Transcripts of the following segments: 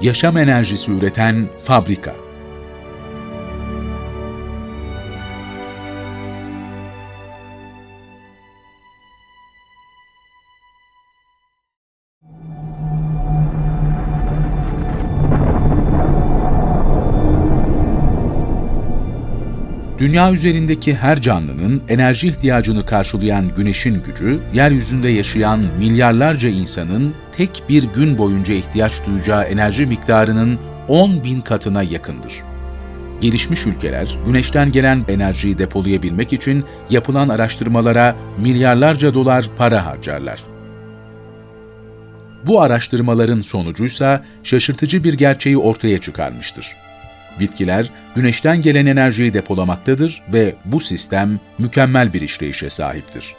yaşam enerjisi üreten fabrika. Dünya üzerindeki her canlının enerji ihtiyacını karşılayan güneşin gücü, yeryüzünde yaşayan milyarlarca insanın tek bir gün boyunca ihtiyaç duyacağı enerji miktarının 10 bin katına yakındır. Gelişmiş ülkeler, güneşten gelen enerjiyi depolayabilmek için yapılan araştırmalara milyarlarca dolar para harcarlar. Bu araştırmaların sonucuysa şaşırtıcı bir gerçeği ortaya çıkarmıştır. Bitkiler güneşten gelen enerjiyi depolamaktadır ve bu sistem mükemmel bir işleyişe sahiptir.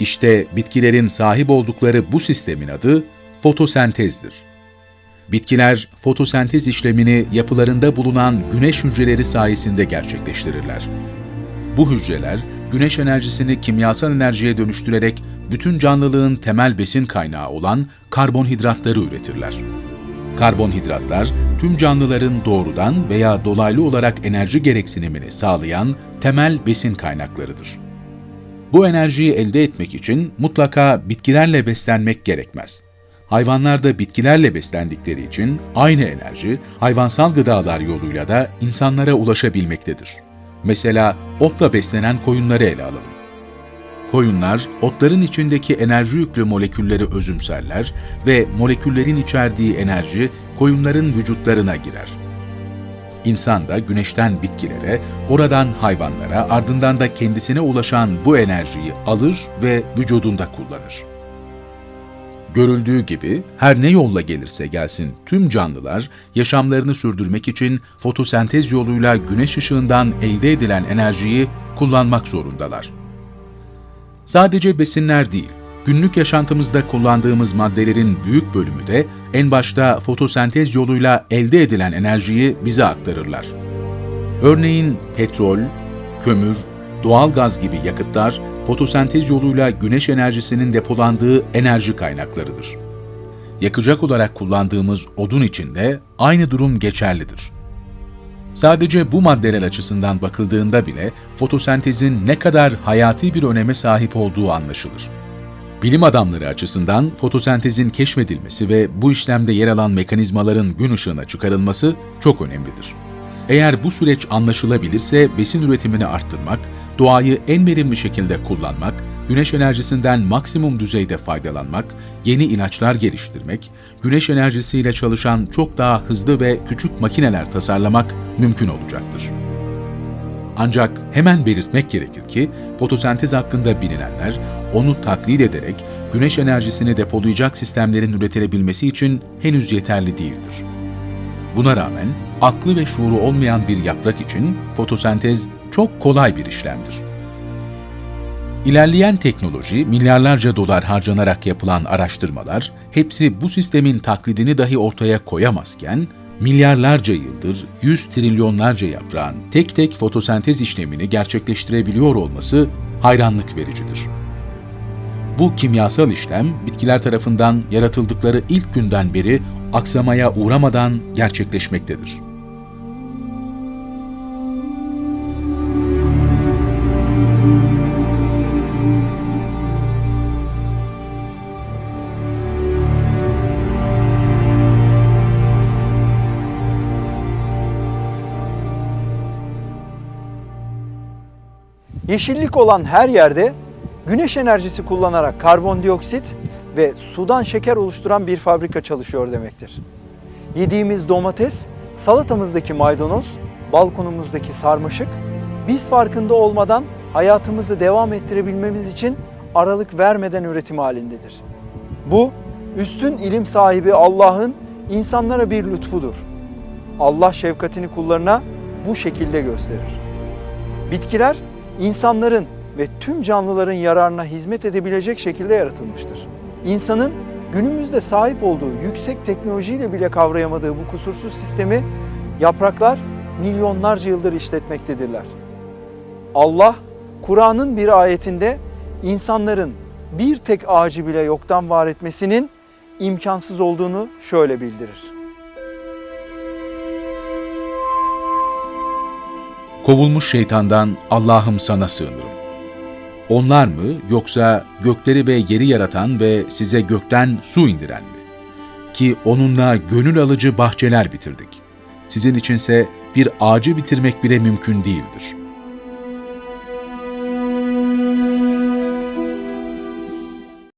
İşte bitkilerin sahip oldukları bu sistemin adı fotosentezdir. Bitkiler fotosentez işlemini yapılarında bulunan güneş hücreleri sayesinde gerçekleştirirler. Bu hücreler güneş enerjisini kimyasal enerjiye dönüştürerek bütün canlılığın temel besin kaynağı olan karbonhidratları üretirler. Karbonhidratlar, tüm canlıların doğrudan veya dolaylı olarak enerji gereksinimini sağlayan temel besin kaynaklarıdır. Bu enerjiyi elde etmek için mutlaka bitkilerle beslenmek gerekmez. Hayvanlar da bitkilerle beslendikleri için aynı enerji hayvansal gıdalar yoluyla da insanlara ulaşabilmektedir. Mesela otla beslenen koyunları ele alalım. Koyunlar, otların içindeki enerji yüklü molekülleri özümserler ve moleküllerin içerdiği enerji koyunların vücutlarına girer. İnsan da güneşten bitkilere, oradan hayvanlara, ardından da kendisine ulaşan bu enerjiyi alır ve vücudunda kullanır. Görüldüğü gibi her ne yolla gelirse gelsin tüm canlılar yaşamlarını sürdürmek için fotosentez yoluyla güneş ışığından elde edilen enerjiyi kullanmak zorundalar. Sadece besinler değil, günlük yaşantımızda kullandığımız maddelerin büyük bölümü de en başta fotosentez yoluyla elde edilen enerjiyi bize aktarırlar. Örneğin petrol, kömür, doğal gaz gibi yakıtlar fotosentez yoluyla güneş enerjisinin depolandığı enerji kaynaklarıdır. Yakacak olarak kullandığımız odun için de aynı durum geçerlidir. Sadece bu maddeler açısından bakıldığında bile fotosentezin ne kadar hayati bir öneme sahip olduğu anlaşılır. Bilim adamları açısından fotosentezin keşfedilmesi ve bu işlemde yer alan mekanizmaların gün ışığına çıkarılması çok önemlidir. Eğer bu süreç anlaşılabilirse besin üretimini arttırmak, doğayı en verimli şekilde kullanmak, güneş enerjisinden maksimum düzeyde faydalanmak, yeni ilaçlar geliştirmek, güneş enerjisiyle çalışan çok daha hızlı ve küçük makineler tasarlamak mümkün olacaktır. Ancak hemen belirtmek gerekir ki fotosentez hakkında bilinenler onu taklit ederek güneş enerjisini depolayacak sistemlerin üretilebilmesi için henüz yeterli değildir. Buna rağmen aklı ve şuuru olmayan bir yaprak için fotosentez çok kolay bir işlemdir. İlerleyen teknoloji, milyarlarca dolar harcanarak yapılan araştırmalar, hepsi bu sistemin taklidini dahi ortaya koyamazken, milyarlarca yıldır yüz trilyonlarca yaprağın tek tek fotosentez işlemini gerçekleştirebiliyor olması hayranlık vericidir. Bu kimyasal işlem bitkiler tarafından yaratıldıkları ilk günden beri aksamaya uğramadan gerçekleşmektedir. Yeşillik olan her yerde güneş enerjisi kullanarak karbondioksit ve sudan şeker oluşturan bir fabrika çalışıyor demektir. Yediğimiz domates, salatamızdaki maydanoz, balkonumuzdaki sarmaşık, biz farkında olmadan hayatımızı devam ettirebilmemiz için aralık vermeden üretim halindedir. Bu, üstün ilim sahibi Allah'ın insanlara bir lütfudur. Allah şefkatini kullarına bu şekilde gösterir. Bitkiler insanların ve tüm canlıların yararına hizmet edebilecek şekilde yaratılmıştır. İnsanın günümüzde sahip olduğu yüksek teknolojiyle bile kavrayamadığı bu kusursuz sistemi yapraklar milyonlarca yıldır işletmektedirler. Allah Kur'an'ın bir ayetinde insanların bir tek ağacı bile yoktan var etmesinin imkansız olduğunu şöyle bildirir. Kovulmuş şeytandan Allah'ım sana sığınırım. Onlar mı yoksa gökleri ve yeri yaratan ve size gökten su indiren mi? Ki onunla gönül alıcı bahçeler bitirdik. Sizin içinse bir ağacı bitirmek bile mümkün değildir.